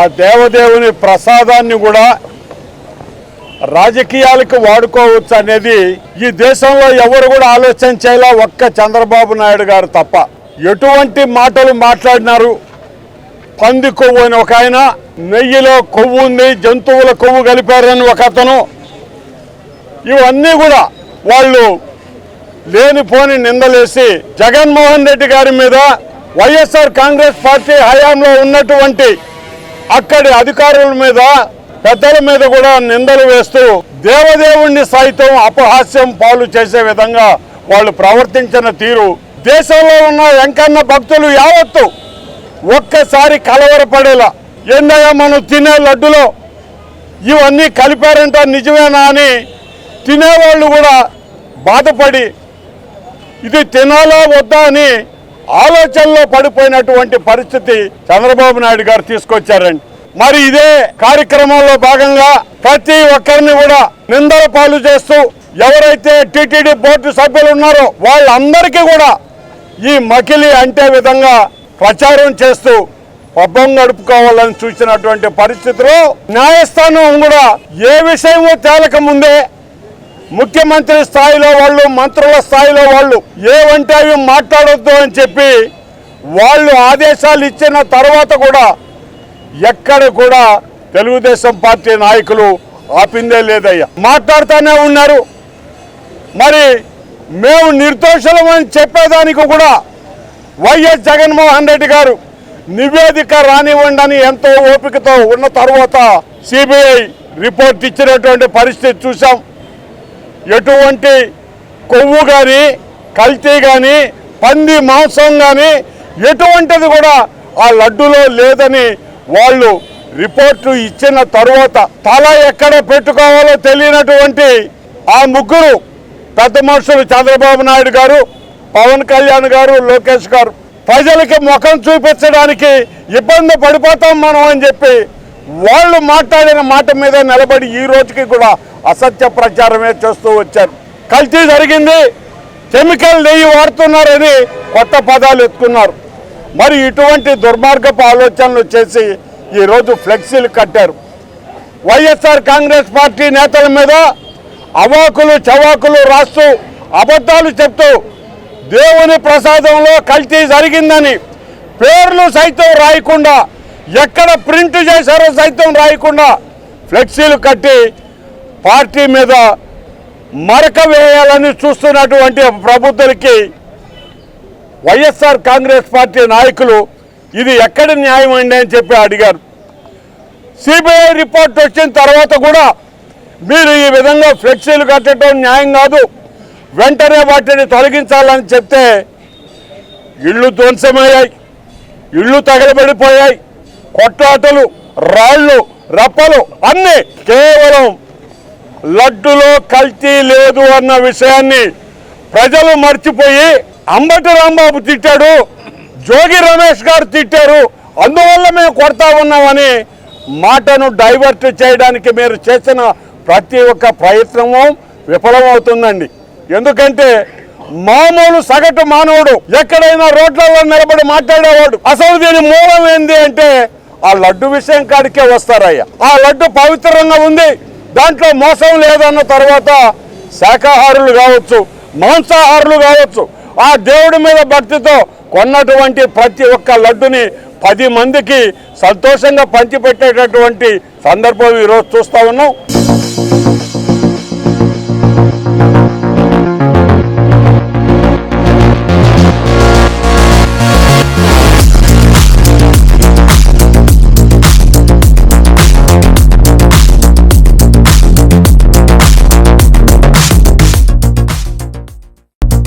ఆ దేవదేవుని ప్రసాదాన్ని కూడా రాజకీయాలకు వాడుకోవచ్చు అనేది ఈ దేశంలో ఎవరు కూడా ఆలోచన చేయాల ఒక్క చంద్రబాబు నాయుడు గారు తప్ప. ఎటువంటి మాటలు మాట్లాడినారు? పంది కొవ్వు అని ఒక ఆయన నెయ్యిలో కొవ్వు ఉంది జంతువుల కొవ్వు కలిపారని ఒక అతను. ఇవన్నీ కూడా వాళ్ళు లేనిపోని నిందలేసి జగన్మోహన్ రెడ్డి గారి మీద వైఎస్ఆర్ కాంగ్రెస్ పార్టీ హయాంలో ఉన్నటువంటి అక్కడి అధికారుల మీద పెద్దల మీద కూడా నిందలు వేస్తూ దేవదేవుణ్ణి సైతం అపహాస్యం పాలు చేసే విధంగా వాళ్ళు ప్రవర్తించిన తీరు. దేశంలో ఉన్న వెంకన్న భక్తులు యావత్తు ఒక్కసారి కలవరపడేలా ఏందయ్యా మనం తినే లడ్డులో ఇవన్నీ కలిపారంట నిజమేనా అని తినేవాళ్ళు కూడా బాధపడి ఇది తినాలా వద్దా అని ఆలోచనలో పడిపోయినటువంటి పరిస్థితి చంద్రబాబు నాయుడు గారు తీసుకొచ్చారండి. మరి ఇదే కార్యక్రమంలో భాగంగా ప్రతి ఒక్కరిని కూడా నిందల పాలు చేస్తూ ఎవరైతే టిటిడి బోర్డు సభ్యులు ఉన్నారో వాళ్ళందరికీ కూడా ఈ మకిలి అంటే విధంగా ప్రచారం చేస్తూ పబ్బం గడుపుకోవాలని చూసినటువంటి పరిస్థితిలో న్యాయస్థానం కూడా ఏ విషయమో తేలక ముందే ముఖ్యమంత్రి స్థాయిలో వాళ్ళు మంత్రుల స్థాయిలో వాళ్ళు ఏవంటే అవి మాట్లాడొద్దు అని చెప్పి వాళ్ళు ఆదేశాలు ఇచ్చిన తర్వాత కూడా ఎక్కడ కూడా తెలుగుదేశం పార్టీ నాయకులు ఆపిందే లేదయ్యా. మాట్లాడుతూనే ఉన్నారు. మరి మేము నిర్దోషులమని చెప్పేదానికి కూడా వైఎస్ జగన్మోహన్ రెడ్డి గారు నివేదిక రానివ్వండి అని ఎంతో ఓపికతో ఉన్న తర్వాత సిబిఐ రిపోర్ట్ ఇచ్చినటువంటి పరిస్థితి చూసాం ఎటువంటి కొవ్వు కానీ కల్తీ కానీ పంది మాంసం కానీ ఎటువంటిది కూడా ఆ లడ్డులో లేదని వాళ్ళు రిపోర్టు ఇచ్చిన తరువాత తల ఎక్కడ పెట్టుకోవాలో తెలియనటువంటి ఆ ముగ్గురు పెద్ద మనుషులు చంద్రబాబు నాయుడు గారు పవన్ కళ్యాణ్ గారు లోకేష్ గారు ప్రజలకి ముఖం చూపించడానికి ఇబ్బంది పడిపోతాం మనం అని చెప్పి వాళ్ళు మాట్లాడిన మాట మీద నిలబడి ఈ రోజుకి కూడా అసత్య ప్రచారమే చేస్తూ వచ్చారు. కల్తీ జరిగింది. కెమికల్ నెయ్యి వాడుతున్నారని కొత్త పదాలు ఎత్తుకున్నారు. మరి ఇటువంటి దుర్మార్గపు ఆలోచనలు చేసి ఈరోజు ఫ్లెక్సీలు కట్టారు. వైఎస్ఆర్ కాంగ్రెస్ పార్టీ నేతల మీద అవాకులు చవాకులు రాస్తూ అబద్ధాలు చెప్తూ దేవుని ప్రసాదంలో కల్తీ జరిగిందని పేర్లు సైతం రాయకుండా ఎక్కడ ప్రింట్ చేశారో సైతం రాయకుండా ఫ్లెక్సీలు కట్టి పార్టీ మీద మరక వేయాలని చూస్తున్నటువంటి ప్రబుద్ధులకి వైఎస్ఆర్ కాంగ్రెస్ పార్టీ నాయకులు ఇది ఎక్కడ న్యాయం అండి అని చెప్పి అడిగారు. సిబిఐ రిపోర్ట్ వచ్చిన తర్వాత కూడా మీరు ఈ విధంగా ఫ్లెక్సీలు కట్టడం న్యాయం కాదు వెంటనే వాటిని తొలగించాలని చెప్తే ఇళ్ళు ధ్వంసమయ్యాయి ఇళ్ళు తగలబడిపోయాయి. కొట్లాటలు రాళ్ళు రప్పలు అన్నీ కేవలం లడ్డులో కల్తీ లేదు అన్న విషయాన్ని ప్రజలు మర్చిపోయి అంబటి రాంబాబు తిట్టాడు జోగి రమేష్ గారు తిట్టారు. అందువల్ల మేము కొడతా ఉన్నామని మాటను డైవర్ట్ చేయడానికి మీరు చేసిన ప్రతి ఒక్క ప్రయత్నము విఫలమవుతుందండి. ఎందుకంటే మామూలు సగటు మానవుడు ఎక్కడైనా రోడ్లలో నిలబడి మాట్లాడేవాడు అసలు దీని మూలం ఏంది? అంటే ఆ లడ్డు విషయం కాడికే వస్తారయ్యా. ఆ లడ్డు పవిత్రంగా ఉంది. దాంట్లో మోసం లేదన్న తర్వాత శాఖాహారులు కావచ్చు మాంసాహారులు కావచ్చు ఆ దేవుడి మీద భక్తితో కొన్నటువంటి ప్రతి ఒక్క లడ్డుని పది మందికి సంతోషంగా పంచిపెట్టేటటువంటి సందర్భం ఈరోజు చూస్తా ఉన్నాం.